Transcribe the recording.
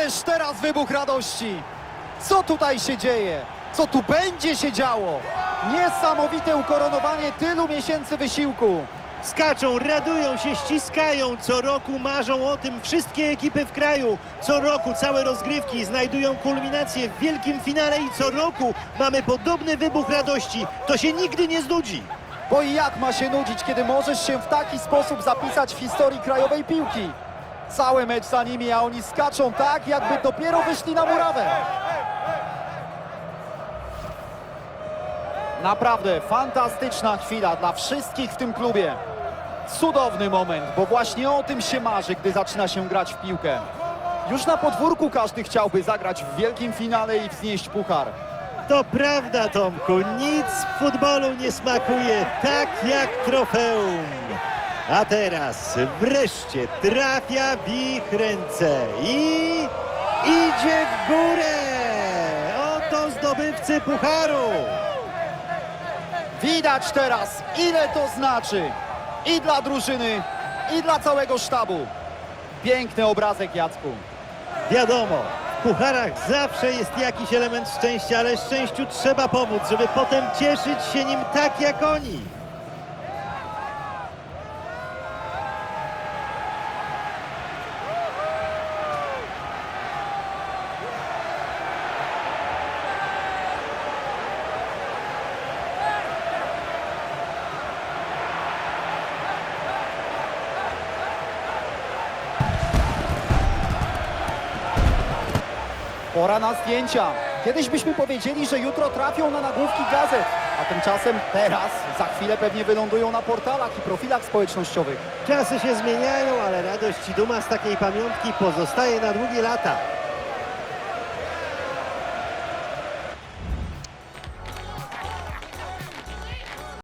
Ależ teraz wybuch radości! Co tutaj się dzieje? Co tu będzie się działo? Niesamowite ukoronowanie tylu miesięcy wysiłku. Skaczą, radują się, ściskają. Co roku marzą o tym wszystkie ekipy w kraju. Co roku całe rozgrywki znajdują kulminację w wielkim finale i co roku mamy podobny wybuch radości. To się nigdy nie znudzi. Bo i jak ma się nudzić, kiedy możesz się w taki sposób zapisać w historii krajowej piłki? Cały mecz za nimi, a oni skaczą tak, jakby dopiero wyszli na murawę. Naprawdę fantastyczna chwila dla wszystkich w tym klubie. Cudowny moment, bo właśnie o tym się marzy, gdy zaczyna się grać w piłkę. Już na podwórku każdy chciałby zagrać w wielkim finale i wznieść puchar. To prawda, Tomku, nic w futbolu nie smakuje tak jak trofeum. A teraz wreszcie trafia w ich ręce i idzie w górę. Oto zdobywcy pucharu. Widać teraz, ile to znaczy i dla drużyny, i dla całego sztabu. Piękny obrazek, Jacku. Wiadomo, w pucharach zawsze jest jakiś element szczęścia, ale szczęściu trzeba pomóc, żeby potem cieszyć się nim tak jak oni. Pora na zdjęcia. Kiedyś byśmy powiedzieli, że jutro trafią na nagłówki gazet, a tymczasem teraz, za chwilę pewnie wylądują na portalach i profilach społecznościowych. Czasy się zmieniają, ale radość i duma z takiej pamiątki pozostaje na długie lata.